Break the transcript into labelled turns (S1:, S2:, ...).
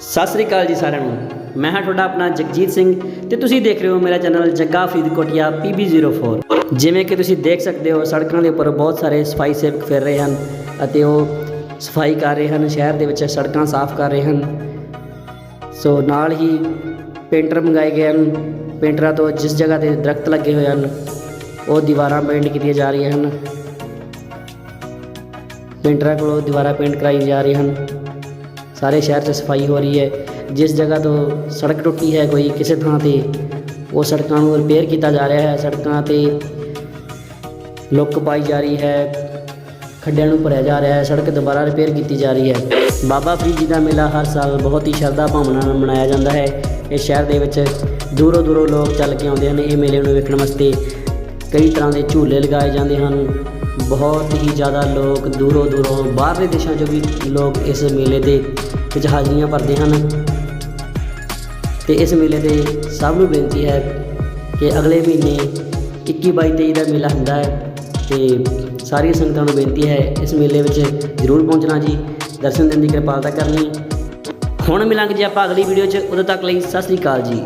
S1: ਸਤਿ ਸ੍ਰੀ ਅਕਾਲ ਜੀ ਸਾਰਿਆਂ ਨੂੰ। ਮੈਂ ਹਾਂ ਤੁਹਾਡਾ ਆਪਣਾ ਜਗਜੀਤ ਸਿੰਘ ਤੇ ਤੁਸੀਂ ਦੇਖ ਰਹੇ ਹੋ ਮੇਰਾ ਚੈਨਲ ਜੱਗਾ ਫਰੀਦਕੋਟਿਆ PB04 ਜਿਵੇਂ ਕਿ ਤੁਸੀਂ ਦੇਖ ਸਕਦੇ ਹੋ, ਸੜਕਾਂ ਦੇ ਉੱਪਰ ਬਹੁਤ ਸਾਰੇ ਸਫ਼ਾਈ ਸੇਵਕ ਫਿਰ ਰਹੇ ਹਨ ਅਤੇ ਉਹ ਸਫ਼ਾਈ ਕਰ ਰਹੇ ਹਨ, ਸ਼ਹਿਰ ਦੇ ਵਿੱਚ ਸੜਕਾਂ ਸਾਫ਼ ਕਰ ਰਹੇ ਹਨ। ਸੋ ਨਾਲ ਹੀ ਪੇਂਟਰ ਮੰਗਾਏ ਗਏ ਹਨ। ਪੇਂਟਰਾਂ ਤੋਂ ਜਿਸ ਜਗ੍ਹਾ ਤੇ ਦਰਖਤ ਲੱਗੇ ਹੋਏ ਹਨ, ਉਹ ਦੀਵਾਰਾਂ ਪੇਂਟ ਕੀਤੀਆਂ ਜਾ ਰਹੀਆਂ ਹਨ। ਪੇਂਟਰਾਂ ਕੋਲੋਂ ਦੀਵਾਰਾਂ ਪੇਂਟ ਕਰਾਈ ਜਾ ਰਹੀਆਂ ਹਨ। ਸਾਰੇ ਸ਼ਹਿਰ 'ਚ ਸਫ਼ਾਈ ਹੋ ਰਹੀ ਹੈ। ਜਿਸ ਜਗ੍ਹਾ ਤੋਂ ਸੜਕ ਟੁੱਟੀ ਹੈ ਕੋਈ ਕਿਸੇ ਥਾਂ ਤੇ, ਉਹ ਸੜਕਾਂ ਨੂੰ ਰਿਪੇਅਰ ਕੀਤਾ ਜਾ ਰਿਹਾ ਹੈ। ਸੜਕਾਂ ਤੇ ਲੁੱਕ ਪਾਈ ਜਾ ਰਹੀ ਹੈ, ਖੱਡਿਆਂ ਨੂੰ ਭਰਿਆ ਜਾ ਰਿਹਾ ਹੈ। ਸੜਕ ਦੁਬਾਰਾ ਰਿਪੇਅਰ ਕੀਤੀ ਜਾ ਰਹੀ ਹੈ। ਬਾਬਾ ਫਰੀਦ ਜੀ ਦਾ ਮੇਲਾ ਹਰ ਸਾਲ ਬਹੁਤ ਹੀ ਸ਼ਰਧਾ ਭਾਵਨਾ ਨਾਲ ਮਨਾਇਆ ਜਾਂਦਾ ਹੈ। ਇਸ ਸ਼ਹਿਰ ਦੇ ਵਿੱਚ ਦੂਰੋਂ ਦੂਰੋਂ ਲੋਕ ਚੱਲ ਕੇ ਆਉਂਦੇ ਹਨ। ਇਹ ਮੇਲੇ ਨੂੰ ਵੇਖਣ ਵਾਸਤੇ ਕਈ ਤਰ੍ਹਾਂ ਦੇ ਝੂਲੇ ਲਗਾਏ ਜਾਂਦੇ ਹਨ। ਬਹੁਤ ਹੀ ਜ਼ਿਆਦਾ ਲੋਕ ਦੂਰੋਂ ਦੂਰੋਂ ਬਾਹਰਲੇ ਦੇਸ਼ਾਂ 'ਚੋਂ ਵੀ ਲੋਕ ਇਸ ਮੇਲੇ ਦੇ ਵਿੱਚ ਹਾਜ਼ਰੀਆਂ ਭਰਦੇ ਹਨ। ਤੇ ਇਸ ਮੇਲੇ ਤੇ ਸਭ ਨੂੰ ਬੇਨਤੀ ਹੈ ਕਿ ਅਗਲੇ ਮਹੀਨੇ 21 22 23 ਦਾ ਮੇਲਾ ਹੁੰਦਾ ਹੈ ਤੇ ਸਾਰੀਆਂ ਸੰਗਤਾਂ ਨੂੰ ਬੇਨਤੀ ਹੈ ਇਸ ਮੇਲੇ ਵਿੱਚ ਜ਼ਰੂਰ ਪਹੁੰਚਣਾ ਜੀ। ਦਰਸ਼ਨ ਦੇਣ ਦੀ ਕਿਰਪਾਲਤਾ ਕਰਨੀ। ਹੁਣ ਮਿਲਾਂਗੇ ਜੀ ਆਪਾਂ ਅਗਲੀ ਵੀਡੀਓ 'ਚ। ਉਦੋਂ ਤੱਕ ਲਈ ਸਤਿ ਸ੍ਰੀ ਅਕਾਲ ਜੀ।